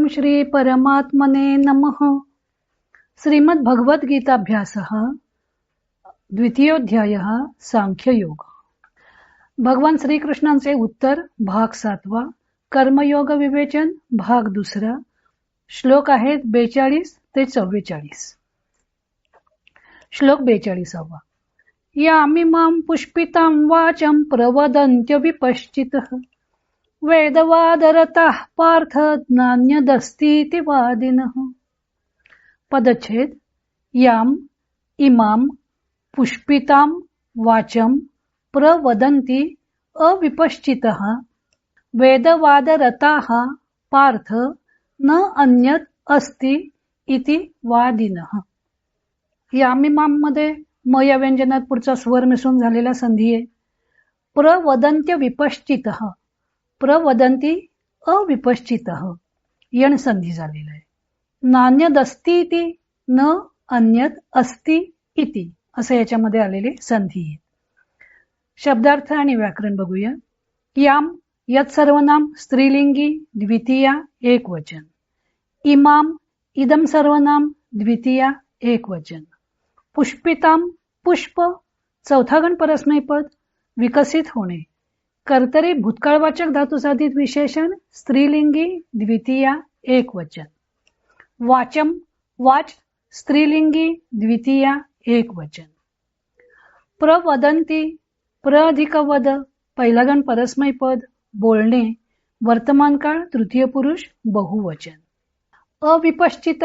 ओम श्री परमात्मने नमः. श्रीमद भगवद्गीताभ्यास द्वितीयोध्याय सांख्ययोग. भगवान श्रीकृष्णांचे उत्तर भाग सातवा कर्मयोग विवेचन भाग दुसरा श्लोक आहेत बेचाळीस ते चव्वेचाळीस. श्लोक बेचाळीसावा. यामिमां पुष्पितां वाचं प्रवदन्त्य विपश्चितः वेदवादरतः पार्थ ज्ञान्यदस्तीति वादिनः पदच्छेद याम इमाम पुष्पितां वाचं प्रवदन्ति अविपश्चितः। वेदवादरताः पार्थ न अन्यत अस्ति इति वादिनः। यामिमामध्ये म या व्यंजनात पुढचा स्वर मिसळून झालेला संधी आहे प्रवदंत्य विपश्चित प्रवदंती अविपश्चित. यण संधी झालेला आहे. नान्यदस्ती इति न अन्यत अस्ति इति असं याच्यामध्ये आलेले संधी आहेत. शब्दार्थ आणि व्याकरण बघूया. याम यत सर्वनाम स्त्रीलिंगी द्वितीया एक वचन इमाम इदम सर्वनाम द्वितीया एक वचन पुष्पिताम पुष्प चौथा गण परस्मयपद विकसित होणे. कर्तरी भूतकाळवाचक धातुसाधित विशेषण स्त्रीलिंगी द्वितीया एक वचन वाचम वाच स्त्रीलिंगी द्वितीया एक वचन प्रवदंती प्रअधिक वद पहिला गण परस्मय पद बोलणे वर्तमान काळ तृतीय पुरुष बहुवचन. अविपश्चित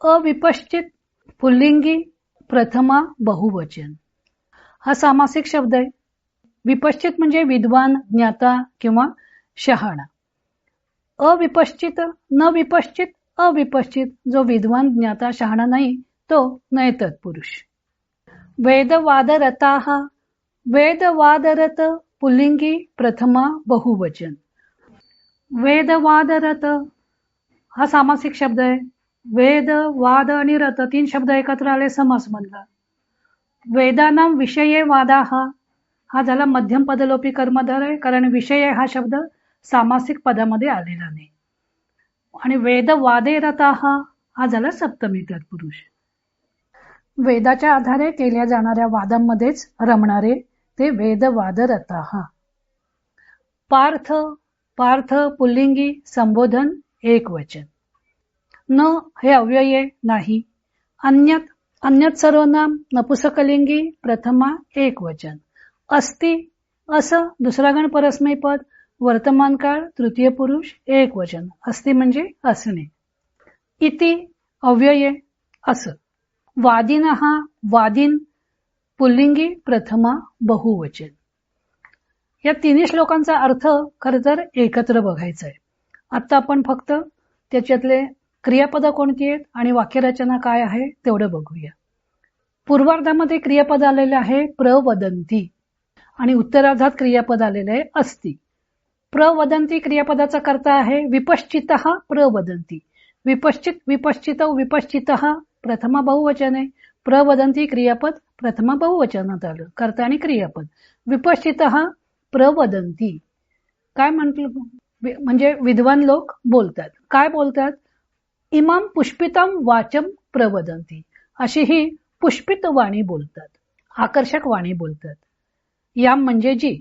अविपश्चित पुल्लिंगी प्रथमा बहुवचन. हा सामासिक शब्द आहे. विपश्चित म्हणजे विद्वान ज्ञाता किंवा शहाणा. अविपश्चित न विपश्चित अविपश्चित जो विद्वान ज्ञाता शहाणा नाही तो नयतत पुरुष. वेदवादरता वेदवादरत पुल्लिंगी प्रथमा बहुवचन. वेदवादरत हा सामासिक शब्द आहे. वेद वाद आणि रथ तीन शब्द एकत्र आले समास म्हणला वेदानाम विषये वादा हा हा झाला मध्यम पदलोपी कर्मधार आहे कारण विषय हा शब्द सामासिक पदामध्ये आलेला नाही. आणि वेद वादे रता हा हा झाला सप्तमी तत्पुरुष. वेदाच्या आधारे केल्या जाणाऱ्या वादांमध्येच रमणारे ते वेद वाद रता. हा पार्थ पार्थ पुल्लिंगी संबोधन एक वचन. न हे अव्यये नाही. अन्यत अन्यत सर्वनाम नपुसकलिंगी प्रथमा एक वचन. अस्ति असं दुसरा गण परस्मय पद वर्तमान काळ तृतीय पुरुष एक वचन. अस्ति म्हणजे असणे इति अव्यये असं. वादिन हा वादिन पुल्लिंगी प्रथमा बहुवचन. या तिन्ही श्लोकांचा अर्थ खर तर एकत्र बघायचा आहे. आता आपण फक्त त्याच्यातले क्रियापद कोणती आहेत आणि वाक्यरचना काय आहे तेवढं बघूया. पूर्वार्धामध्ये क्रियापद आलेले आहे प्रवदंती. आणि उत्तरार्धात क्रियापद आलेले आहे अस्ति. प्रवदंती क्रियापदाचा करता आहे विपश्चित प्रवदंती विपश्चित विपश्चित विपश्चित प्रथमा बहुवचन आहे. प्रवदंती क्रियापद प्रथमा बहुवचनात आलं. कर्ता आणि क्रियापद. विपश्चित प्रवदंती काय म्हटलं? म्हणजे विद्वान लोक बोलतात. काय बोलतात? इमाम पुष्पितम वाचम प्रवदंती अशी ही पुष्पित वाणी बोलतात. आकर्षक वाणी बोलतात. याम म्हणजे जी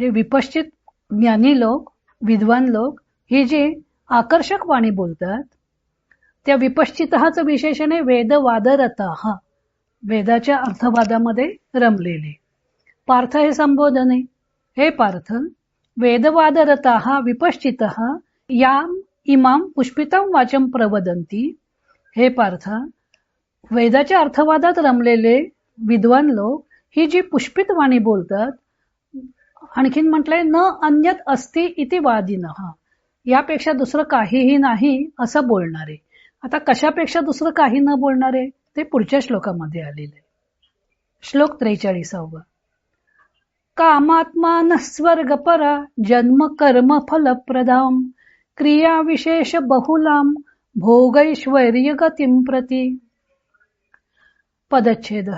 जे विपश्चित ज्ञानी लोक विद्वान लोक ही जी आकर्षक वाणी बोलतात त्या विपश्चितहाचं विशेषण आहे वेदवादरता वेदाच्या अर्थवादामध्ये रमलेले. पार्थ हे संबोधन आहे. हे पार्थ वेदवादरता हा विपश्चित याम इमाम पुष्पितम वाचम प्रवदंती. हे पार्थ वेदाच्या अर्थवादात रमलेले विद्वान लोक ही जी पुष्पित वाणी बोलतात आणखीन म्हटलंय न अन्यत अस्ति इति वादिन. यापेक्षा दुसरं काहीही नाही असं बोलणारे. आता कशापेक्षा दुसरं काही न बोलणारे ते पुढच्या श्लोकामध्ये आलेले श्लोक त्रेचाळीसावा. कामात्मान स्वर्ग परा जन्म कर्म फलप्रदाम क्रिया विशेष बहुलाम भोगैश्वर्य गतीम प्रती. पदच्छेद.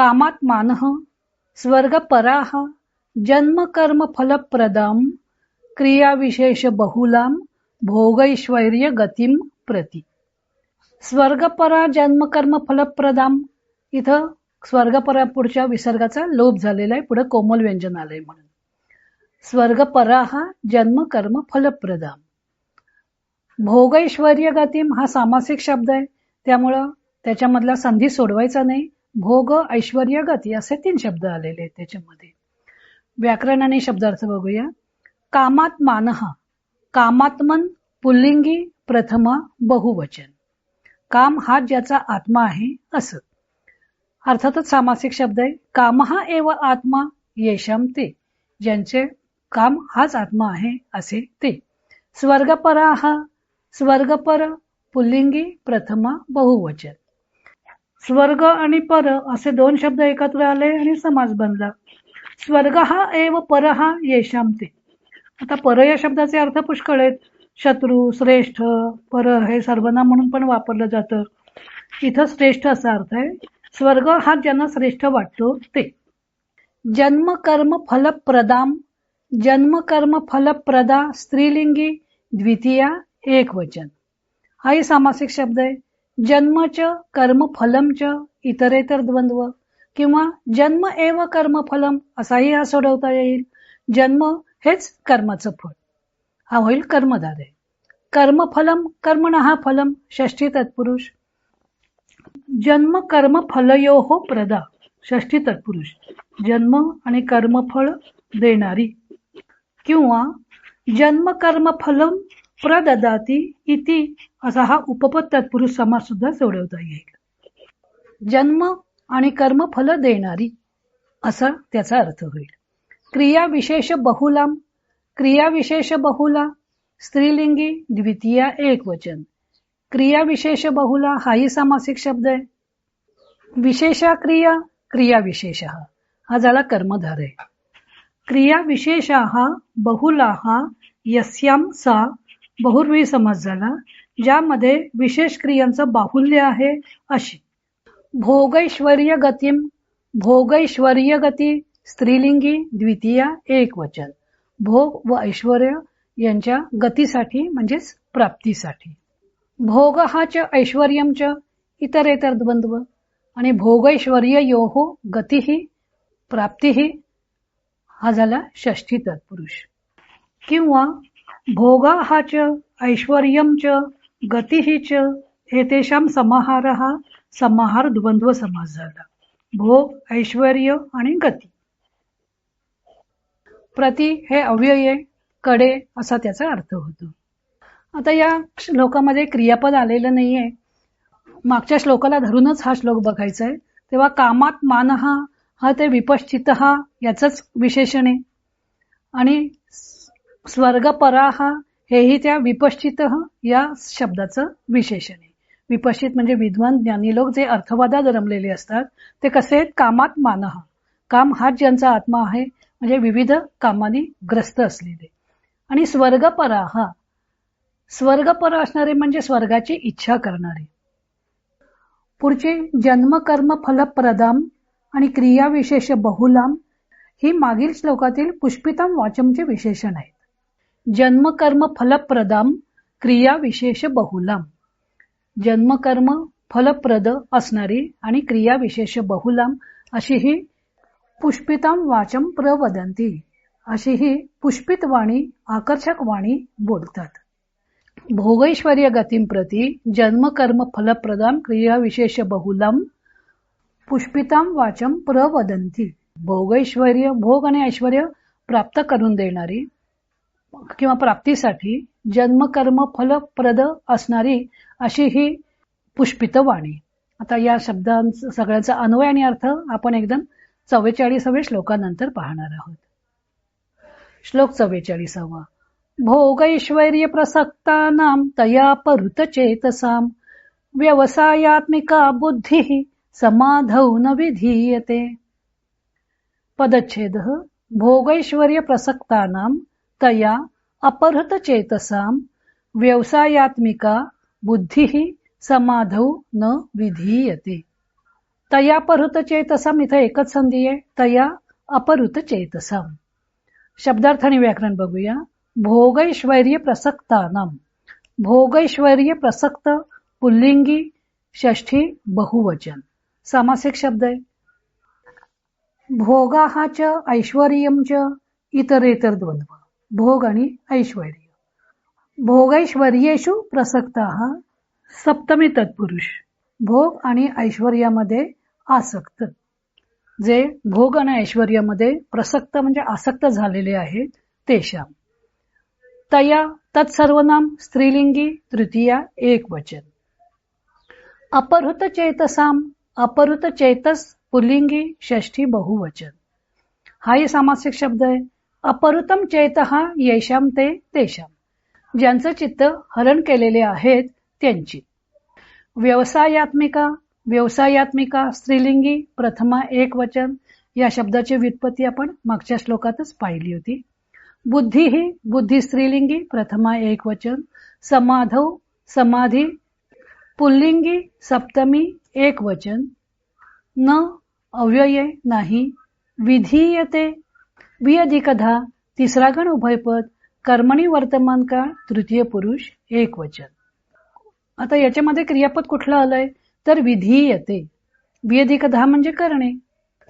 कामात मानह स्वर्ग पराह जन्म कर्म फलप्रदाम क्रिया विशेष बहुलाम भोगैश्वर्य गतीम प्रती। स्वर्गपरा जन्मकर्म फलप्रदाम इथं स्वर्गपरा पुढच्या विसर्गाचा लोप झालेला आहे पुढे कोमल व्यंजन आलंय म्हणून. स्वर्गपरा हा जन्म कर्म फलप्रदाम भोगैश्वर्य गतीम हा सामासिक शब्द आहे त्यामुळं त्याच्यामधला संधी सोडवायचा नाही. भोग ऐश्वर्य गती असे तीन शब्द आलेले आहेत त्याच्यामध्ये. व्याकरण आणि शब्दार्थ बघूया. कामात मानहा कामात्मन पुल्लिंगी प्रथमा बहुवचन. काम हा ज्याचा आत्मा आहे असं. अर्थातच सामासिक शब्द आहे. काम हा एव आत्मा येशम ते. ज्यांचे काम हाच आत्मा आहे असे ते. स्वर्गपरा हा स्वर्गपर पुल्लिंगी प्रथमा बहुवचन. स्वर्ग आणि पर असे दोन शब्द एकत्र आले आणि समाज बनला. स्वर्ग हा एव पर हा येशाम ते आता पर या शब्दाचे अर्थ पुष्कळ आहेत. शत्रू श्रेष्ठ पर हे सर्वनाम म्हणून पण वापरलं जातं. इथं श्रेष्ठ असा अर्थ आहे. स्वर्ग हा ज्यांना श्रेष्ठ वाटतो ते. जन्म कर्म फलप्रदाम जन्म कर्म फलप्रदा स्त्रीलिंगी द्वितीया एक वचन हाही सामासिक शब्द आहे. जन्मच कर्म फलमच इतरेतर द्वंद्व. किंवा जन्म एव कर्मफलम असाही हा सोडवता येईल. जन्म हेच कर्माचं फळ. हा होईल कर्मधारे कर्मफलम कर्मण हा फलम षष्ठी तत्पुरुष. जन्म कर्म फलयो हो प्रदा षष्ठी तत्पुरुष. जन्म आणि कर्मफळ देणारी. किंवा जन्म कर्म फलम प्रददाती इति असा हा उपपद तत्पुरुष समास सुद्धा सोडवता येईल. जन्म आणि कर्म फल देणारी असा त्याचा अर्थ होईल. क्रिया विशेष बहुलाम क्रिया विशेष बहुला स्त्रीलिंगी द्वितीया एक वचन. क्रिया विशेष बहुला हाही सामासिक शब्द आहे. विशेषा क्रिया क्रिया विशेष. हा झाला कर्मधार आहे क्रिया विशेषा हा बहुला हा यस्याम सा बहुर्वी समाज झाला. ज्यामध्ये विशेष क्रियांचं बाहुल्य आहे अशी. भोगैश्वर्य गतीम भोगैश्वर्य गती स्त्रीलिंगी द्वितीया एक वचन. भोग व ऐश्वर यांच्या गतीसाठी म्हणजेच प्राप्तीसाठी. भोग हाच ऐश्वर्यमच इतरेतर द्वंद्व आणि भोगैश्वर्य योहो गतीही प्राप्तीही हा झाला षष्ठी तत्पुरुष. किंवा भोगा हाच गती च हेतेशाम समाहार हा समाहार द्वंद्व समास झाला भोग ऐश्वर्य आणि गती। प्रति हे अव्ययकडे असा त्याचा अर्थ होतो। आता या श्लोकामध्ये क्रियापद आलेलं नाहीये. मागच्या श्लोकाला धरूनच हा श्लोक बघायचा आहे तेव्हा कामात मान हा हा ते विपश्चित हा याच विशेषण आहे. आणि स्वर्गपरा हा हेही त्या विपश्चित या शब्दाचं विशेषण आहे. विपश्चित म्हणजे विद्वान ज्ञानी लोक जे अर्थवादात रमलेले असतात ते कसे आहेत? कामात मानह काम हाच ज्यांचा आत्मा आहे म्हणजे विविध कामाने ग्रस्त असलेले. आणि स्वर्गपरा हा. स्वर्गपर असणारे म्हणजे स्वर्गाची इच्छा करणारे. पुढचे जन्म कर्म फलप्रदाम आणि क्रिया विशेष बहुलाम ही मागील श्लोकातील पुष्पितम वाचमचे विशेषण आहेत. जन्मकर्म क्रिया विशेष बहुलाम. जन्मकर्म फलप्रद असणारी आणि क्रिया विशेष बहुलाम अशी ही पुष्पितम वाचम प्रवदंती अशी ही पुष्पित वाणी आकर्षक वाणी बोलतात. भोगैश्वर्य गतीं प्रती जन्मकर्म फलप्रदाम क्रिया विशेष बहुलम पुष्पिताम वाचम प्रवदंती भोगैश्वर्य भोग आणि ऐश्वर प्राप्त करून देणारी किंवा प्राप्तीसाठी जन्म कर्म फलप्रद असणारी अशी ही पुष्पित वाणी आता या शब्दांचा सगळ्याचा अन्वय आणि अर्थ आपण एकदम चव्वेचाळीसाव्या श्लोकानंतर पाहणार आहोत. श्लोक चव्वेचाळीसावा. भोगैश्वर्य प्रसक्तानाम तया परुत चेतसाम व्यवसायात्मिका बुद्धी समाधौ न विधीयते। पदच्छेद भोगैश्वर्य प्रसक्तानाम तया अपहृत चेतसाम व्यवसायात्मिका बुद्धी समाधौ न विधीयते। तया परहृत चेतसाम इथं एकच संधी आहे तया अपहृत चेतसाम। शब्दार्थ आणि व्याकरण बघूया। भोगैश्वर्य प्रसक्तानाम। भोगैश्वर्य प्रसक्त पुल्लिंगी षष्ठी बहुवचन। सामासिक शब्द आहे। भोगाहाच च ऐश्वर्यम च इतरेतर द्वंद्व भोग आणि ऐश्वर भोगैश्वर्येशु प्रसक्त सप्तमी तत्पुरुष. भोग आणि ऐश्वर्यामध्ये आसक्त. जे भोग आणि ऐश्वर्यामध्ये प्रसक्त म्हणजे आसक्त झालेले आहेत तेशा तया तत्सर्वनाम स्त्रीलिंगी तृतीया एक वचन. अपहृत चेतसाम अपहृत चेतस पुल्लिंगी षष्ठी बहुवचन. हाही सामासिक शब्द आहे. अपरुतम चेत हा येशाम ते तेशाम ज्यांचं चित्त हरण केलेले आहेत त्यांची. व्यवसायात्मिका व्यवसायात्मिका स्त्रीलिंगी प्रथमा एक वचन या शब्दाची व्युत्पत्ती आपण मागच्या श्लोकातच पाहिली होती. बुद्धी ही बुद्धी स्त्रीलिंगी प्रथमा एक वचन समाधव समाधी पुल्लिंगी सप्तमी एक वचन न अव्यये नाही विधीयते विअधिकधा तिसरा गण उभयपद कर्मणी वर्तमान काळ तृतीय पुरुष एक वचन. आता याच्यामध्ये क्रियापद कुठलं आलंय? तर विधीयते विधिकधा म्हणजे करणे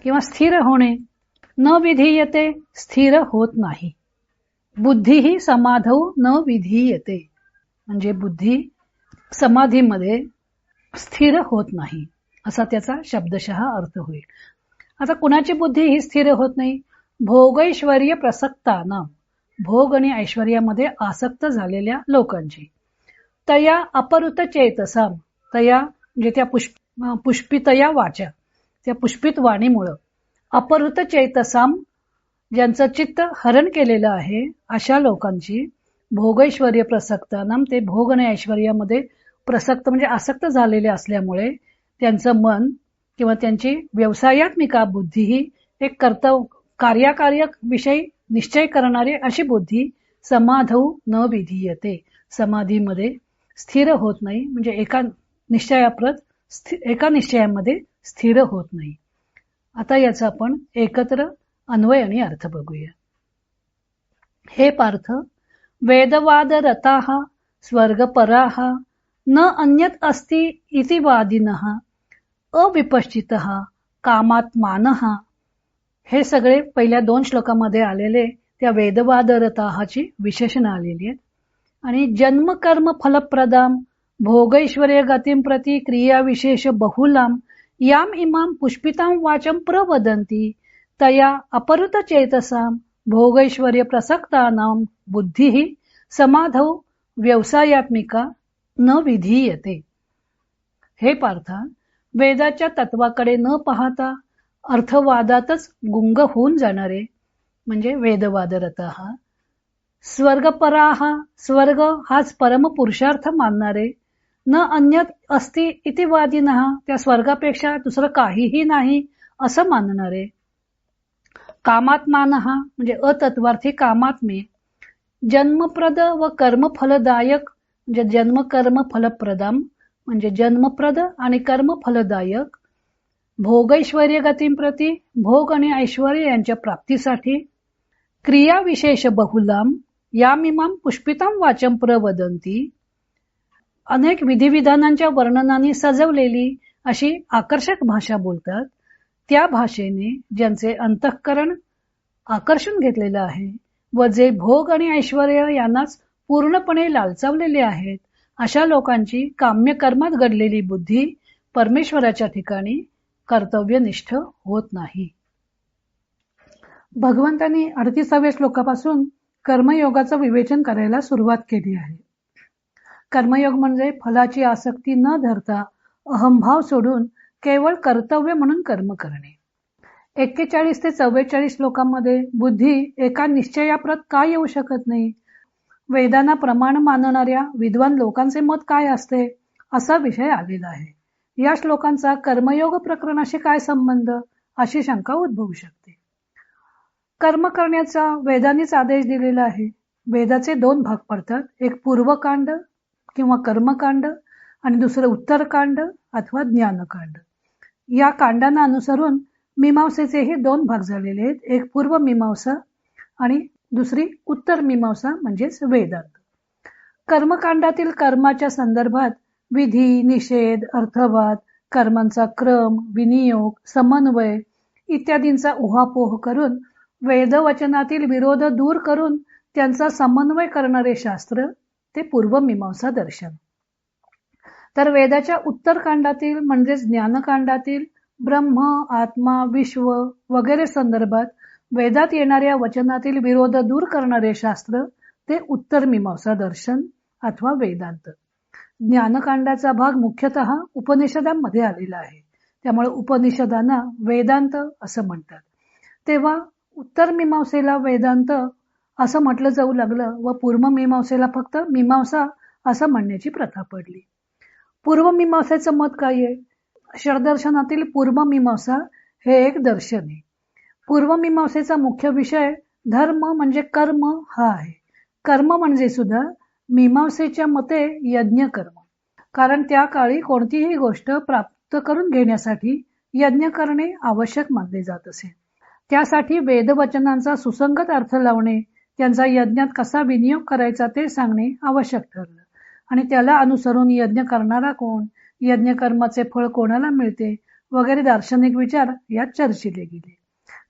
किंवा स्थिर होणे. न विधीयते स्थिर होत नाही. बुद्धी ही समाधव न विधीयते म्हणजे बुद्धी समाधीमध्ये स्थिर होत नाही. असा त्याचा शब्दशः अर्थ होईल. आता कुणाची बुद्धी ही स्थिर होत नाही? भोगैश्वर्य प्रसक्ताना भोग आणि ऐश्वर्यामध्ये आसक्त झालेल्या लोकांची. तया अपरुत चेतसाम. तया म्हणजे त्या पुष्प पुष्पितया वाचा. त्या पुष्पित वाणीमुळं. अपरुत चेतसाम ज्यांचं चित्त हरण केलेलं आहे अशा लोकांची भोगैश्वर्य प्रसक्तानाम ते भोग आणि ऐश्वर्यामध्ये प्रसक्त म्हणजे आसक्त झालेले असल्यामुळे त्यांचं मन किंवा त्यांची व्यवसायात्मिका बुद्धी ही एक कर्तव्य कार्याकार्य विषयी निश्चय करणारी अशी बुद्धी समाधौ न विधीयते. समाधीमध्ये स्थिर होत नाही म्हणजे एका निश्चयाप्रत एका निश्चयामध्ये स्थिर होत नाही. आता याचा आपण एकत्र अन्वय आणि अर्थ बघूया. हे पार्थ वेदवाद रताहा स्वर्गपराः न अन्यत अस्ति इति वादिनः अविपश्चित कामात्मानः हे सगळे पहिल्या दोन श्लोकामध्ये आलेले त्या वेदवादरताहाची विशेषण आलेली आहेत. आणि जन्म कर्म फलप्रदाम भोगैश्वर्य गतीम प्रति क्रिया विशेष बहुलाम याम इमाम पुष्पिताम वाचम प्रवदंती तया अपरुत चेतसाम भोगैश्वर्य प्रसक्तानाम बुद्धी समाधव व्यवसायात्मिका न विधीयते. हे पार्थ वेदाच्या तत्वाकडे न पाहता अर्थवादातच गुंग होऊन जाणारे म्हणजे वेदवादरत हा स्वर्गपराहा स्वर्ग हाच परम पुरुषार्थ मानणारे न अन्य अस्ति इति वादिनहा त्या स्वर्गापेक्षा दुसरं काहीही नाही असं मानणारे. कामात्मान हा म्हणजे अतत्वार्थी कामात्मे जन्मप्रद व कर्मफलदायक म्हणजे जन्म कर्म फलप्रदाम म्हणजे जन्मप्रद आणि कर्मफलदायक भोगैश्वर्य गतींप्रती भोग आणि ऐश्वर यांच्या प्राप्तीसाठी क्रिया विशेष बहुलाम यामिमाम पुष्पितम वाचम प्रवदंती अनेक विधिविधानांच्या वर्णनाने सजवलेली अशी आकर्षक भाषा बोलतात. त्या भाषेने ज्यांचे अंतःकरण आकर्षण घेतलेलं आहे व जे भोग आणि ऐश्वर यांनाच पूर्णपणे लालचावलेले आहेत अशा लोकांची काम्य कर्मात घडलेली बुद्धी परमेश्वराच्या ठिकाणी कर्तव्यनिष्ठ होत नाही. भगवंतांनी अडतीसाव्या श्लोकापासून कर्मयोगाचं विवेचन करायला सुरुवात केली आहे. कर्मयोग म्हणजे फलाची आसक्ती न धरता अहंभाव सोडून केवळ कर्तव्य म्हणून कर्म करणे. एक्केचाळीस ते चव्वेचाळीस श्लोकांमध्ये बुद्धी एका निश्चयाप्रत का येऊ शकत नाही? वेदांना प्रमाण मानणाऱ्या विद्वान लोकांचे मत काय असते? असा विषय आलेला आहे. या श्लोकांचा कर्मयोग प्रकरणाशी काय संबंध? अशी शंका उद्भवू शकते. कर्म करण्याचा वेदांनीच आदेश दिलेला आहे. वेदाचे दोन भाग पडतात. एक पूर्वकांड किंवा कर्मकांड आणि दुसरं उत्तरकांड अथवा ज्ञानकांड. या कांडांना अनुसरून मीमांसेचेही दोन भाग झालेले आहेत. एक पूर्व मीमांसा आणि दुसरी उत्तर मीमांसा म्हणजेच वेदांत. कर्मकांडातील कर्माच्या संदर्भात विधी निषेध अर्थवाद कर्मांचा क्रम विनियोग समन्वय इत्यादींचा उहापोह करून वेदवचनातील विरोध दूर करून त्यांचा समन्वय करणारे शास्त्र ते पूर्वमीमांसा दर्शन. तर वेदाच्या उत्तरकांडातील म्हणजेच ज्ञानकांडातील ब्रह्म आत्मा विश्व वगैरे संदर्भात वेदात येणाऱ्या वचनातील विरोध दूर करणारे शास्त्र ते उत्तर मीमांसा दर्शन अथवा वेदांत. ज्ञानकांडाचा भाग मुख्यतः उपनिषदांमध्ये आलेला आहे. त्यामुळे उपनिषदांना वेदांत असं म्हणतात. तेव्हा उत्तर मीमांसेला वेदांत असं म्हटलं जाऊ लागलं व पूर्व मीमांसेला फक्त मीमांसा असं म्हणण्याची प्रथा पडली. पूर्व मीमांसेचं मत काय आहे? षडदर्शनातील पूर्व मीमांसा हे एक दर्शन आहे. पूर्व मीमांसेचा मुख्य विषय धर्म म्हणजे कर्म हा आहे. कर्म म्हणजे सुद्धा मीमांसेच्या मते यज्ञ कर्म. कारण त्या काळी कोणतीही गोष्ट प्राप्त करून घेण्यासाठी यज्ञ करणे आवश्यक मानले जात असे. त्यासाठी वेदवचनांचा सुसंगत अर्थ लावणे त्यांचा यज्ञात कसा विनियोग करायचा ते सांगणे आवश्यक ठरलं. आणि त्याला अनुसरून यज्ञ करणारा कोण यज्ञ कर्माचे फळ कोणाला मिळते वगैरे दार्शनिक विचार यात चर्चिले गेले.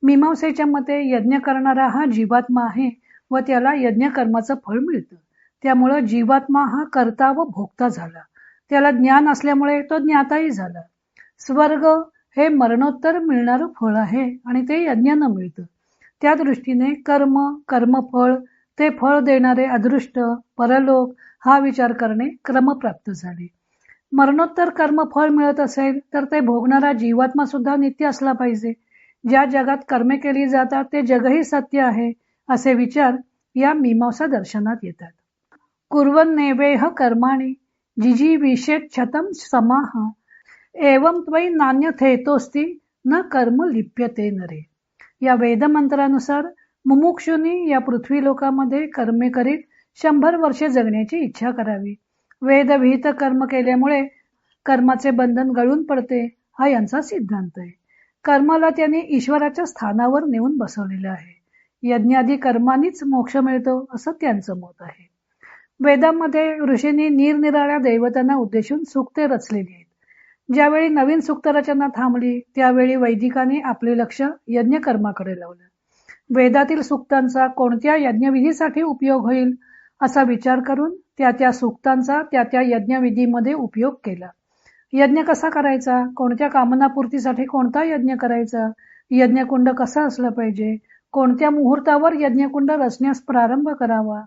मीमांसेच्या मते यज्ञ करणारा हा जीवात्मा आहे व त्याला यज्ञ कर्माचं फळ मिळतं. त्यामुळं जीवात्मा हा कर्ता व भोगता झाला. त्याला ज्ञान असल्यामुळे तो ज्ञाताही झाला. स्वर्ग हे मरणोत्तर मिळणारं फळ आहे आणि ते यज्ञानं मिळतं. त्या दृष्टीने कर्म कर्मफळ ते फळ देणारे अदृष्ट परलोक हा विचार करणे क्रमप्राप्त झाले. मरणोत्तर कर्म फळ मिळत असेल तर ते भोगणारा जीवात्मा सुद्धा नित्य असला पाहिजे. ज्या जगात कर्मे केली जातात ते जगही सत्य आहे असे विचार या मीमांसा दर्शनात येतात. कुर्वन्नेवेह कर्माणि कर्माणी जिजी विषेत छतम समाह। एवम त्वयी नान्य थेतोस्ती न कर्म लिप्यते नरे। या वेदमंत्रानुसार मुमुक्षुनी या पृथ्वी लोकामध्ये कर्मे करीत शंभर वर्षे जगण्याची इच्छा करावी। वेदविहित कर्म केल्यामुळे कर्माचे बंधन गळून पडते हा यांचा सिद्धांत आहे. कर्माला त्यांनी ईश्वराच्या स्थानावर नेऊन बसवलेलं आहे. यज्ञादी कर्मानीच मोक्ष मिळतो असं त्यांचं मत आहे. वेदांमध्ये ऋषींनी निरनिराळ्या दैवतांना उद्देशून सुक्ते रचलेली आहेत. ज्यावेळी नवीन सुक्त रचना थांबली त्यावेळी वैदिकांनी आपले लक्ष यज्ञ कर्माकडे लावलं. वेदातील सुक्तांचा कोणत्या यज्ञविधीसाठी उपयोग होईल असा विचार करून त्या त्या सुक्तांचा त्या त्या यज्ञविधीमध्ये उपयोग केला. यज्ञ कसा करायचा? कोणत्या कामनापूर्तीसाठी कोणता यज्ञ करायचा? यज्ञकुंड कसा असलं पाहिजे? कोणत्या मुहूर्तावर यज्ञकुंड रचण्यास प्रारंभ करावा?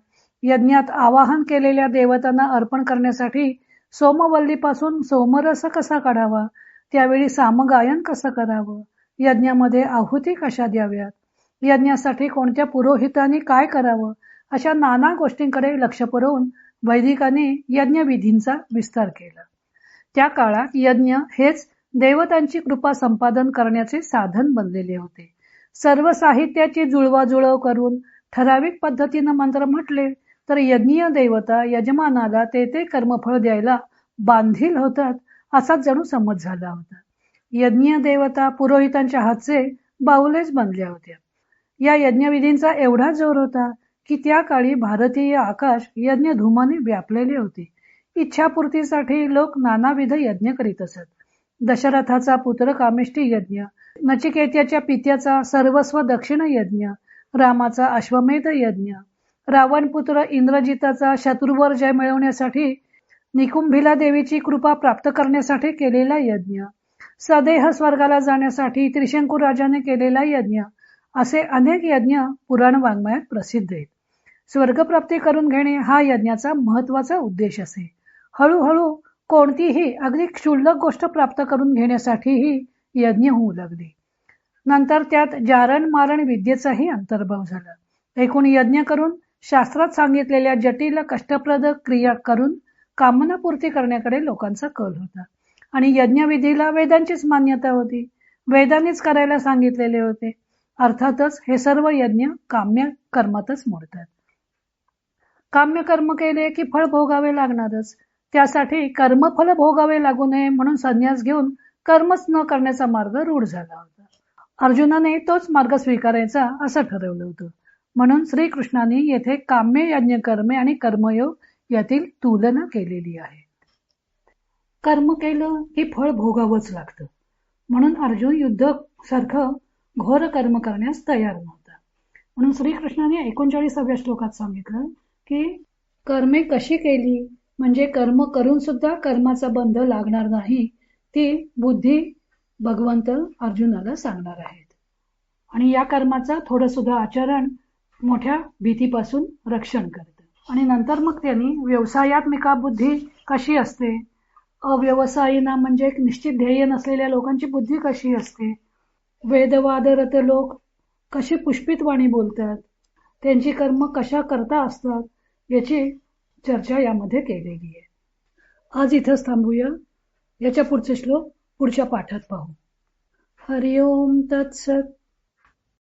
यज्ञात आवाहन केलेल्या देवतांना अर्पण करण्यासाठी सोमवल्लीपासून सोमरस कसा काढावा? त्यावेळी सामगायन कसं करावं? यज्ञामध्ये आहुती कशा द्याव्यात? यज्ञासाठी कोणत्या पुरोहितांनी काय करावं? अशा नाना गोष्टींकडे लक्ष पुरवून वैदिकांनी यज्ञविधींचा विस्तार केला. त्या काळात यज्ञ हेच देवतांची कृपा संपादन करण्याचे साधन बनलेले होते. सर्व साहित्याची जुळवाजुळव करून ठराविक पद्धतीनं मंत्र म्हटले तर यज्ञीय देवता यजमानाला ते ते कर्मफळ द्यायला बांधील होतात असाच जणू समज झाला होता. यज्ञीय देवता पुरोहितांच्या हातचे बाहुलेच बनल्या होत्या. या यज्ञविधींचा एवढा जोर होता की त्या काळी भारतीय आकाश यज्ञ धुमाने व्यापलेले होते. इच्छापूर्तीसाठी लोक नानाविध यज्ञ करीत असत. दशरथाचा पुत्र कामेष्टी यज्ञ नचिकेत्याच्या पित्याचा सर्वस्व दक्षिण यज्ञ रामाचा अश्वमेध यज्ञ रावणपुत्र इंद्रजिताचा शत्रूवर जय मिळवण्यासाठी निकुंभिला देवीची कृपा प्राप्त करण्यासाठी केलेला यज्ञ. सदेह स्वर्गाला जाण्यासाठी त्रिशंकू राजाने केलेला यज्ञ. असे अनेक यज्ञ पुराण वाङ्मयात प्रसिद्ध आहेत. स्वर्गप्राप्ती करून घेणे हा यज्ञाचा महत्त्वाचा उद्देश असे. हळूहळू कोणतीही अगदी क्षुल्लक गोष्ट प्राप्त करून घेण्यासाठीही यज्ञ होऊ लागले. नंतर त्यात जारण मारण विद्येचाही अंतर्भाव झाला. एकूण यज्ञ करून शास्त्रात सांगितलेल्या जटिल कष्टप्रद क्रिया करून कामनापूर्ती करण्याकडे लोकांचा कल होता. आणि यज्ञविधीला वेदांचीच मान्यता होती. वेदांनीच करायला सांगितलेले होते. अर्थातच हे सर्व यज्ञ काम्य कर्मातच मोडतात. काम्य कर्म केले की फळ भोगावे लागणारच. त्यासाठी कर्मफल भोगावे लागू नये म्हणून संन्यास घेऊन कर्मच न करण्याचा मार्ग रूढ झाला होता. अर्जुनाने तोच मार्ग स्वीकारायचा असं ठरवलं होतं. म्हणून श्रीकृष्णाने येथे काम्य यज्ञ कर्मे आणि कर्मयोग यातील तुलना केलेली आहे. कर्म केलं की फळ भोगावंच लागतं. म्हणून अर्जुन युद्ध सारखं घोर कर्म करण्यास तयार नव्हता. म्हणून श्रीकृष्णाने एकोणचाळीसाव्या श्लोकात सांगितलं की कर्मे कशी केली? म्हणजे कर्म करून सुद्धा कर्माचा बंध लागणार नाही ती बुद्धी भगवंत अर्जुनाला सांगणार आहेत. आणि या कर्माचा थोडं सुद्धा आचरण मोठ्या भीतीपासून रक्षण करतं. आणि नंतर मग त्यांनी व्यवसायात्मिका बुद्धी कशी असते? अव्यवसायीना म्हणजे एक निश्चित ध्येय नसलेल्या लोकांची बुद्धी कशी असते? वेदवादरत लोक कशी पुष्पितवाणी बोलतात? त्यांची कर्म कशा करता असतात? याची चर्चा यामध्ये केलेली आहे. आज इथंच थांबूया. याच्या पुढचे श्लोक पुढच्या पाठात पाहू. हरिओम तत्सत